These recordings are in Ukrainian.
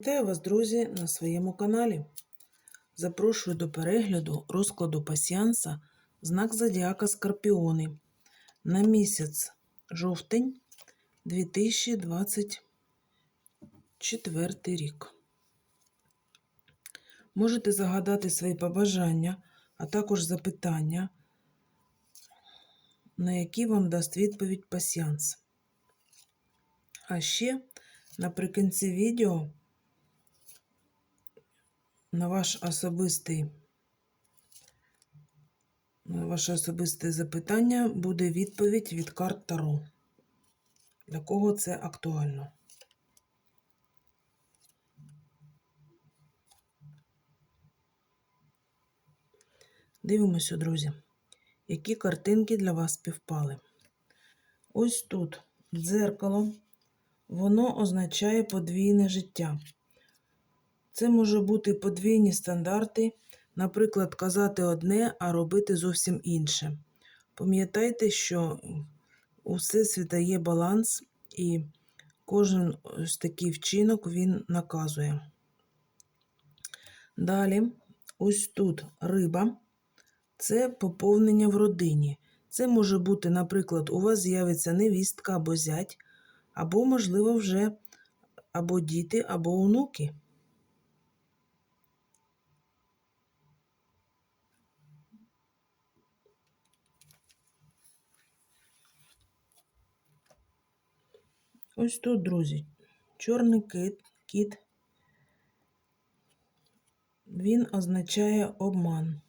Вітаю вас, друзі, на своєму каналі. Запрошую до перегляду розкладу пасіанса знак Зодіака Скорпіони на місяць жовтень 2024 рік. Можете загадати свої побажання, а також запитання, на які вам дасть відповідь пасіанс. А ще наприкінці відео на ваш особистий на ваше особисте запитання буде відповідь від карт Таро. Для кого це актуально? Дивимося, друзі, які картинки для вас співпали. Ось тут дзеркало, воно означає подвійне життя. Це може бути подвійні стандарти, наприклад, казати одне, а робити зовсім інше. Пам'ятайте, що у Всесвіта є баланс, і кожен ось такий вчинок він наказує. Далі, ось тут риба це поповнення в родині. Це може бути, наприклад, у вас з'явиться невістка або зять, або, можливо, вже або діти, або онуки. Ось тут, друзі, чорний кит, кіт. Він означає обман.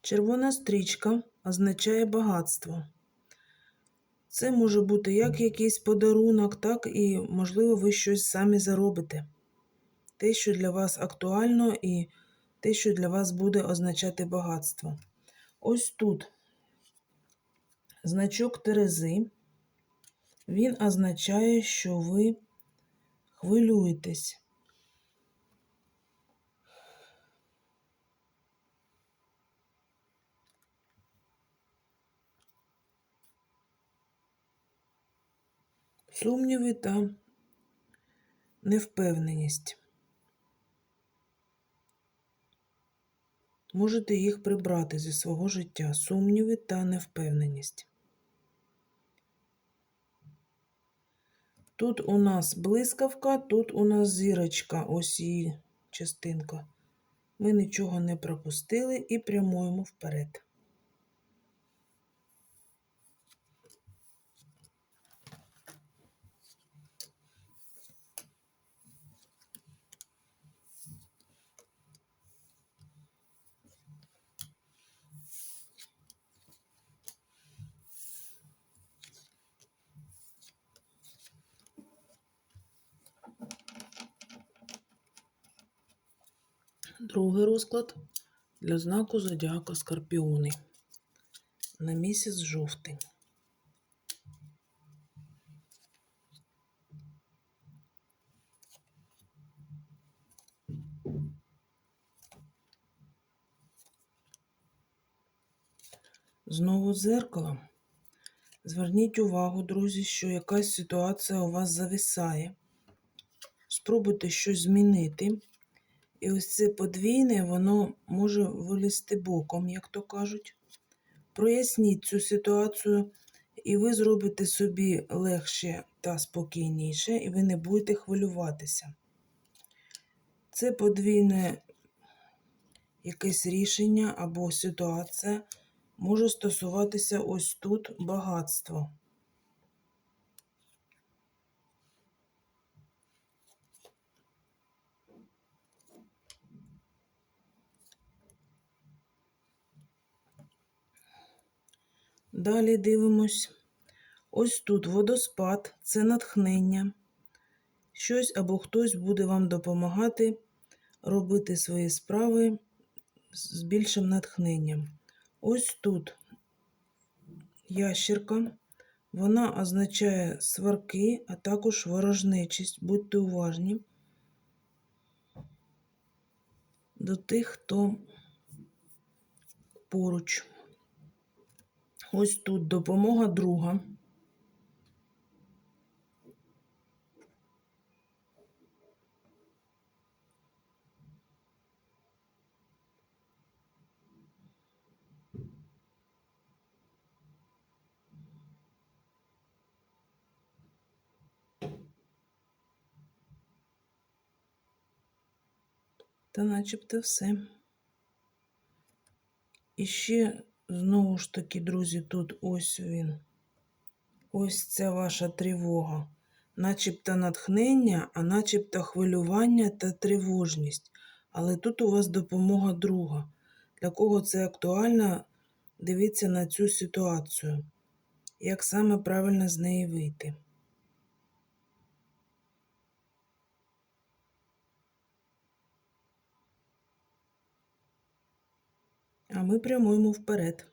Червона стрічка означає багатство. Це може бути як якийсь подарунок, так і, можливо, ви щось самі заробите. Те, що для вас актуально, і те, що для вас буде означати багатство. Ось тут значок Терези, він означає, що ви хвилюєтесь. Сумніви та невпевненість. Можете їх прибрати зі свого життя. Сумніви та невпевненість. Тут у нас блискавка, тут у нас зірочка, ось її частинка. Ми нічого не пропустили і прямуємо вперед. Другий розклад для знаку Зодіака Скорпіони на місяць жовтень. Знову дзеркало. Зверніть увагу, друзі, що якась ситуація у вас зависає. Спробуйте щось змінити. І ось це подвійне, воно може вилізти боком, як то кажуть. Проясніть цю ситуацію, і ви зробите собі легше та спокійніше, і ви не будете хвилюватися. Це подвійне якесь рішення або ситуація може стосуватися ось тут багатства. Далі дивимось. Ось тут водоспад це натхнення. Щось або хтось буде вам допомагати робити свої справи з більшим натхненням. Ось тут ящерка, вона означає сварки, а також ворожнечість. Будьте уважні. до тих, хто поруч. Ось тут допомога друга. Та начебто все. І ще, знову ж таки, друзі, тут ось він. Ось ця ваша тривога. Начебто натхнення, а начебто хвилювання та тривожність. Але тут у вас допомога друга. Для кого це актуально, дивіться на цю ситуацію. Як саме правильно з неї вийти. А ми прямуємо вперед.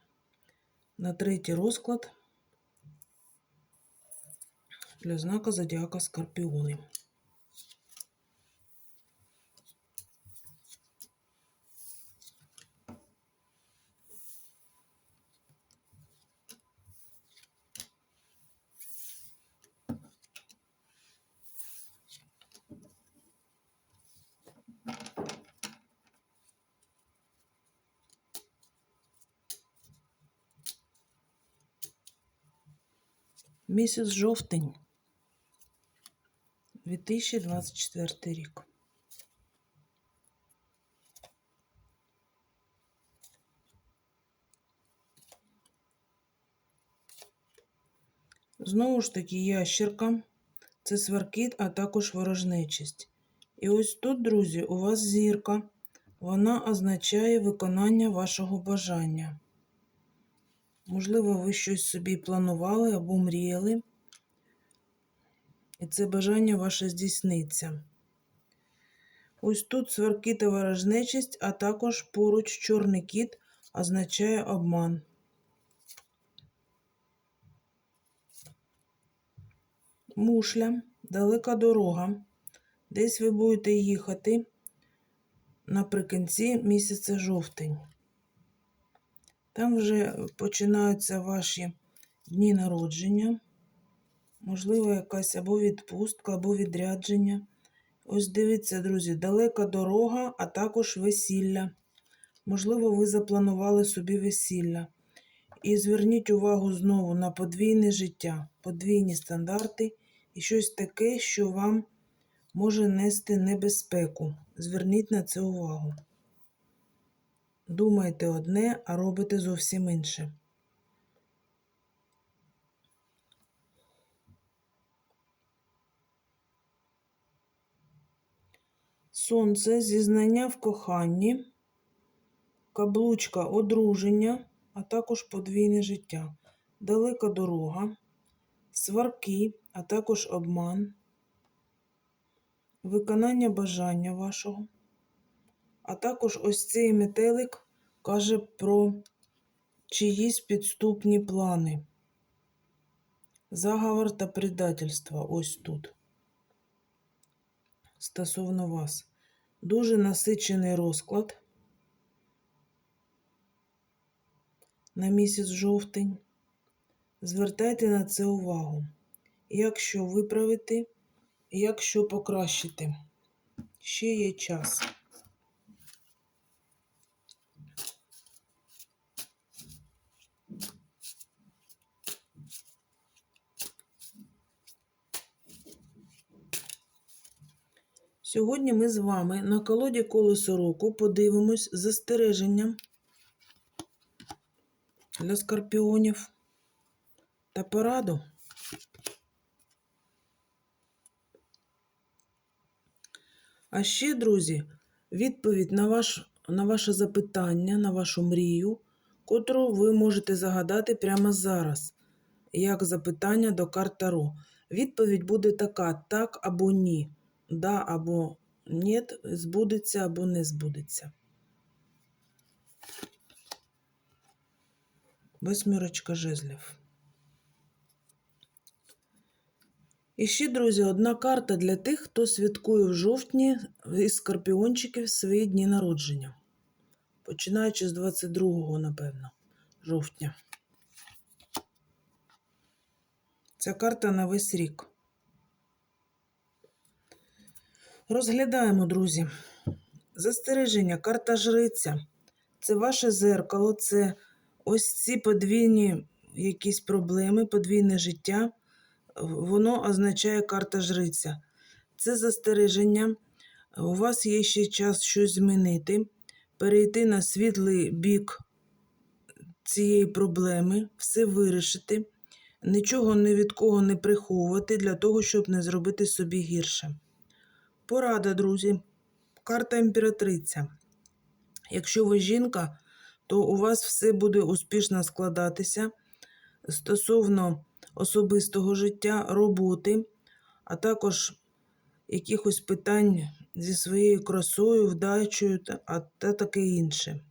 На третій розклад для знака Зодіака Скорпіони. Місяць жовтень 2024 рік. Знову ж таки, ящерка це сверкіт, а також ворожнечість. І ось тут, друзі, у вас зірка. Вона означає виконання вашого бажання. Можливо, ви щось собі планували або мріяли, і це бажання ваше здійсниться. Ось тут сверкіт і ворожнечість, а також поруч чорний кіт означає обман. Мушля, далека дорога. Десь ви будете їхати наприкінці місяця жовтень. Там вже починаються ваші дні народження, можливо, якась або відпустка, або відрядження. Ось дивіться, друзі, далека дорога, а також весілля. Можливо, ви запланували собі весілля. І зверніть увагу знову на подвійне життя, подвійні стандарти і щось таке, що вам може нести небезпеку. Зверніть на це увагу. Думаєте одне, а робите зовсім інше. Сонце, зізнання в коханні, каблучка одруження, а також подвійне життя, далека дорога, сварки, а також обман, виконання бажання вашого. А також ось цей метелик каже про чиїсь підступні плани. Заговор та предательство ось тут. Стосовно вас. Дуже насичений розклад на місяць жовтень. Звертайте на це увагу. Якщо виправити, якщо покращити, ще є час. Сьогодні ми з вами на колоді колесо року подивимось застереження для скорпіонів та пораду. А ще, друзі, відповідь на, ваш, на ваше запитання, на вашу мрію, котру ви можете загадати прямо зараз, як запитання до карт Таро. Відповідь буде така: так або ні да або нет, збудеться або не збудеться. Восьмірочка жезлів. І ще, друзі, одна карта для тих, хто святкує в жовтні із скорпіончиків свої дні народження. Починаючи з 22-го, напевно, жовтня. Ця карта на весь рік. Розглядаємо, друзі. Застереження, карта жриця. Це ваше зеркало, це ось ці подвійні якісь проблеми, подвійне життя. Воно означає карта жриця. Це застереження. У вас є ще час щось змінити, перейти на світлий бік цієї проблеми, все вирішити, нічого ні від кого не приховувати для того, щоб не зробити собі гірше. Порада, друзі. Карта імператриця. Якщо ви жінка, то у вас все буде успішно складатися стосовно особистого життя, роботи, а також якихось питань зі своєю красою, вдачею та, та таке інше.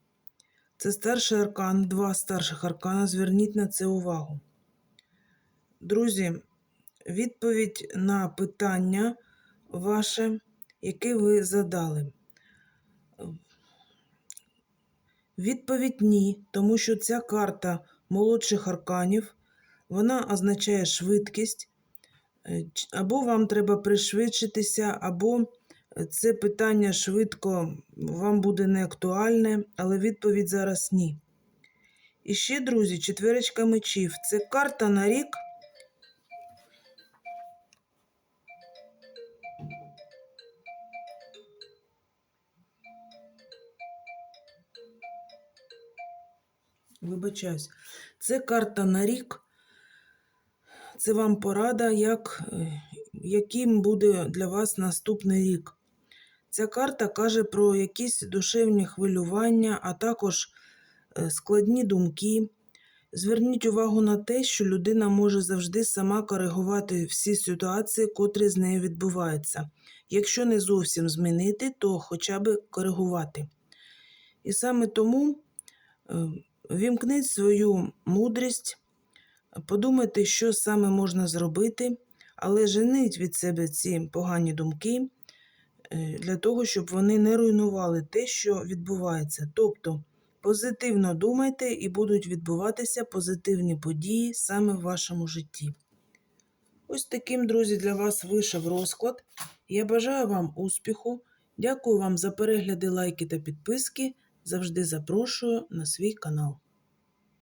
Це старший аркан, два старших аркана. Зверніть на це увагу. Друзі, відповідь на питання ваше, яке ви задали. Відповідь ні, тому що ця карта молодших арканів, вона означає швидкість, Е, або вам треба пришвидшитися, або це питання швидко вам буде не актуальне, але відповідь зараз ні. І ще, друзі, четверочка мечів. Це карта на рік. Вибачаюсь. Це карта на рік. Це вам порада, як, е, яким буде для вас наступний рік. Ця карта каже про якісь душевні хвилювання, а також е, складні думки. Зверніть увагу на те, що людина може завжди сама коригувати всі ситуації, котрі з нею відбуваються. Якщо не зовсім змінити, то хоча б коригувати. І саме тому е, вімкніть свою мудрість, подумайте, що саме можна зробити, але женіть від себе ці погані думки е, для того, щоб вони не руйнували те, що відбувається. Тобто позитивно думайте і будуть відбуватися позитивні події саме в вашому житті. Ось таким, друзі, для вас вийшов розклад. Я бажаю вам успіху. Дякую вам за перегляди, лайки та підписки. Завжди запрошую на свій канал.